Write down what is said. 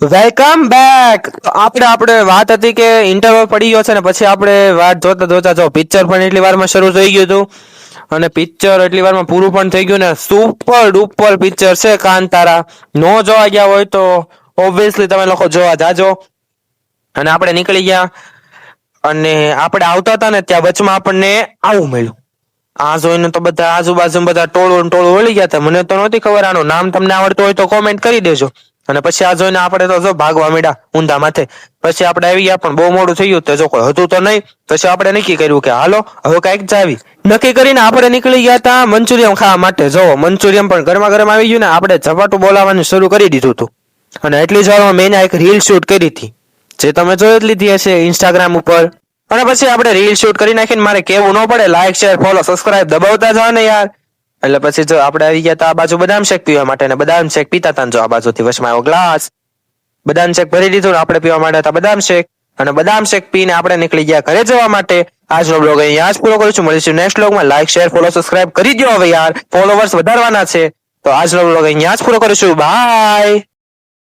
Welcome back આપણે આપણે વાત હતી કે ઇન્ટરવ્યુ પડી ગયો છે ને પછી આપણે વાત જોતા જોતા જો પિક્ચર પણ એટલી વારમાં શરૂ થઈ ગયું હતું. અને પિક્ચર એટલી વારમાં પૂરું પણ થઈ ગયું ને સુપર ડુપર પિક્ચર છે કાંતારા નો જોવા ગયા હોય તો ઓબ્વિયસલી તમે લોકો જોવા જાજો. અને આપણે નીકળી ગયા. અને આપણે આવતા હતા ને ત્યાં વચમાં આપણને આવું મળ્યું. આ જોઈને તો બધા આજુબાજુ બધા ટોળું ટોળું વળી ગયા હતા. મને તો નહોતી ખબર આનું નામ તમને આવડતું હોય તો કોમેન્ટ કરી દેજો. અને પછી આ જોઈને આપણે તો જો ભાગવા માંડ્યા ઊંધા માથે. પછી આપણે આવી ગયા, પણ બહુ મોડું થઈ ગયું તો જો કોઈ હતું તો નહીં. પછી આપણે નક્કી કર્યું કે હાલો, હવે કંઈક જાવી. નક્કી કરીને આપણે નીકળી ગયા હતા મંચુરિયમ ખાવા માટે. જો, મંચુરિયમ પણ ગરમા ગરમ આવી ગયું ને આપણે ઝપાટું બોલાવવાનું શરૂ કરી દીધું હતું અને એટલી જ વારમાં મેં એક રીલ શૂટ કરી હતી. જે તમે જોઈ જ લીધી હશે ઇન્સ્ટાગ્રામ ઉપર. અને પછી આપણે રીલ શૂટ કરી નાખીને મારે કેવું ન પડે. લાઈક શેર ફોલો સબસ્ક્રાઇબ દબાવતા જવાને યાર. એટલે પછી જો આપણે આવી ગયા તા આ બાજુ બદામ શેક પીવા માટે ને બદામ શેક પીતા હતા જો આ બાજુથી વચમાં આવ્યો ગ્લાસ. બદામ શેક ભરી દીધું ને આપણે પીવા માટે હતા બદામ શેક. અને બદામ શેક પીને આપણે નીકળી ગયા ઘરે જવા માટે. આજનો બ્લોગ અહીંયા જ પૂરો કરું છું. મળીશું નેક્સ્ટ બ્લોગમાં લાઈક શેર ફોલો સબસ્ક્રાઇબ કરી દો હવે યાર. ફોલોવર્સ વધારવાના છે. તો આજનો બ્લોગ અહીંયા જ પૂરો કરું છું. બાય